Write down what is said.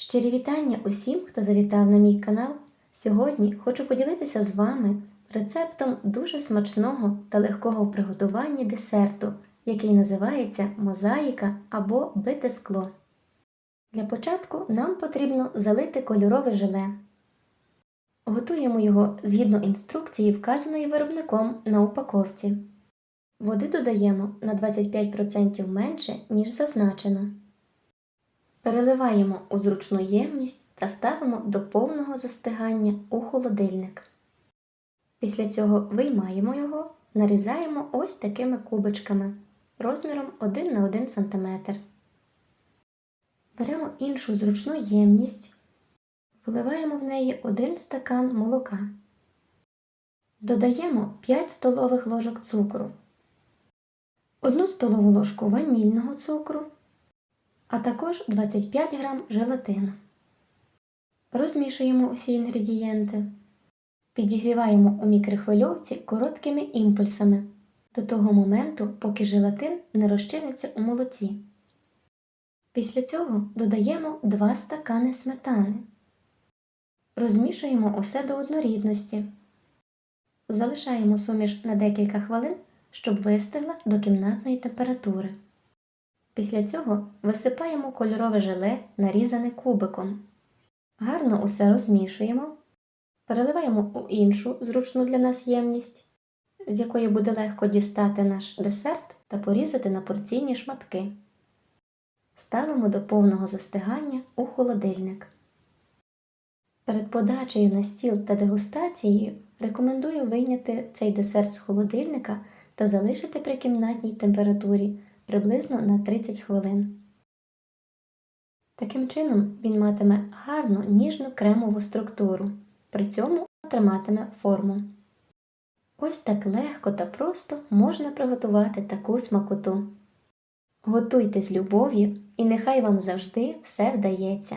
Щирі вітання усім, хто завітав на мій канал. Сьогодні хочу поділитися з вами рецептом дуже смачного та легкого в приготуванні десерту, який називається мозаїка або бите скло. Для початку нам потрібно залити кольорове желе. Готуємо його згідно інструкції, вказаної виробником на упаковці. Води додаємо на 25% менше, ніж зазначено. Переливаємо у зручну ємність та ставимо до повного застигання у холодильник. Після цього виймаємо його, нарізаємо ось такими кубочками розміром 1 на 1 см. Беремо іншу зручну ємність, вливаємо в неї 1 стакан молока. Додаємо 5 столових ложок цукру, 1 столову ложку ванільного цукру а також 25 грам желатину. Розмішуємо усі інгредієнти. Підігріваємо у мікрохвильовці короткими імпульсами до того моменту, поки желатин не розчиниться у молоці. Після цього додаємо 2 стакани сметани. Розмішуємо усе до однорідності. Залишаємо суміш на декілька хвилин, щоб вистигла до кімнатної температури. Після цього висипаємо кольорове желе, нарізане кубиком. Гарно усе розмішуємо, переливаємо у іншу зручну для нас ємність, з якої буде легко дістати наш десерт та порізати на порційні шматки. Ставимо до повного застигання у холодильник. Перед подачею на стіл та дегустацією рекомендую вийняти цей десерт з холодильника та залишити при кімнатній температурі приблизно на 30 хвилин. Таким чином він матиме гарну ніжну кремову структуру, при цьому триматиме форму. Ось так легко та просто можна приготувати таку смакоту. Готуйте з любов'ю і нехай вам завжди все вдається.